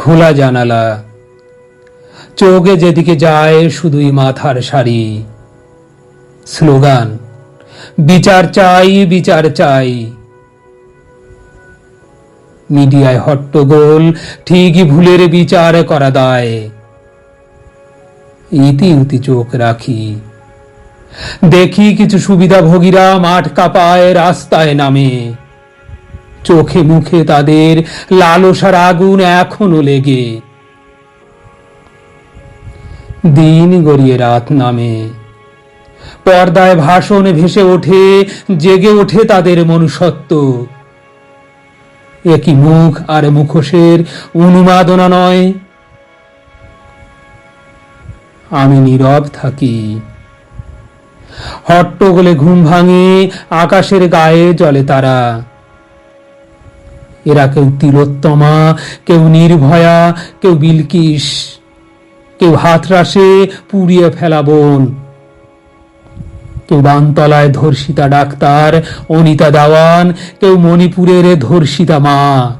খোলা জানালা। চোখে যেদিকে যায় শুধুই মাথার শাড়ি স্লোগান, বিচার চাই বিচার চাই। মিডিয়ায় হট্টগোল ঠিকই ভুলের বিচার করা দায়। ইতি উতি চোখ রাখি। দেখি কিছু সুবিধাভোগীরা মাঠ কাপায়, রাস্তায় নামে। চোখে মুখে তাদের লালসার আগুন এখনও লেগে। দিন গড়িয়ে রাত নামে। পর্দায় ভাষণ ভেসে ওঠে, জেগে ওঠে তাদের মনুষ্যত্ব। একই মুখ আর মুখোশের অনুমাদনা নয়। আমি নীরব থাকি। হট্টগোলে ঘুম ভাঙে, আকাশের গায়ে জলে তারা। এরা কেউ তিলোত্তমা, কেউ নির্ভয়া, কেউ বিলকিস, কেউ হাতরাসে পুড়িয়ে ফেলা বোন। কেউ বানতলায় ধর্ষিতা ডাক্তার, অনিতা দাওয়ান, কেউ মণিপুরের ধর্ষিতা মা।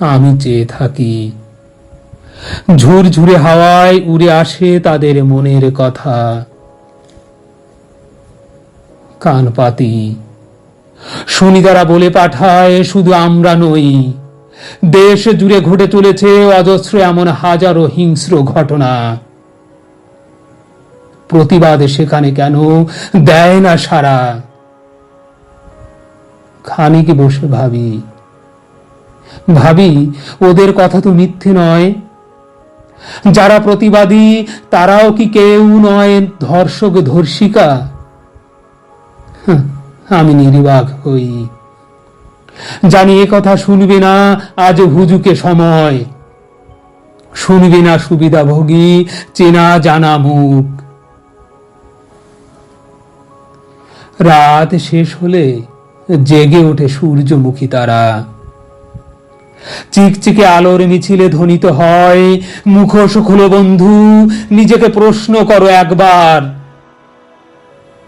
আমি চেয়ে থাকি। ঝুরঝুরে হাওয়ায় উড়ে আসে তাদের মনের কথা। কান পাতি শুনি তারা বলে পাঠায় শুধু আমরা নই। দেশ জুড়ে ঘটে চলেছে অজস্র এমন হাজারো হিংস্র ঘটনা। প্রতিবাদ সেখানে কেন? দেয় না সারা খানিক বসে ভাবি। ভাবি ওদের কথা তো মিথ্যে নয়। যারা প্রতিবাদী তারাও কি কেউ নয় ধর্ষক ধর্ষিকা? হাহ, আমি নির্বাক হই। জানি এ কথা শুনবে না, আজ হুজুকে সময়। শুনবে না সুবিধাভোগী চেনা জানা মুখ। রাত শেষ হলে জেগে ওঠে সূর্যমুখী তারা। চিকচিকে আলোর মিছিলে ধ্বনিত হয়, মুখোশ খোলো বন্ধু, নিজেকে প্রশ্ন করো একবার।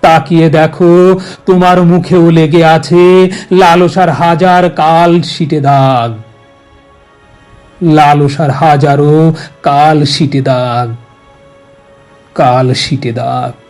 তাকিয়ে দেখো, তোমার মুখেও লেগে আছে লালসার হাজার কাল সিটে দাগ। লালসার হাজারো কাল সিটে দাগ। কাল সিটে দাগ।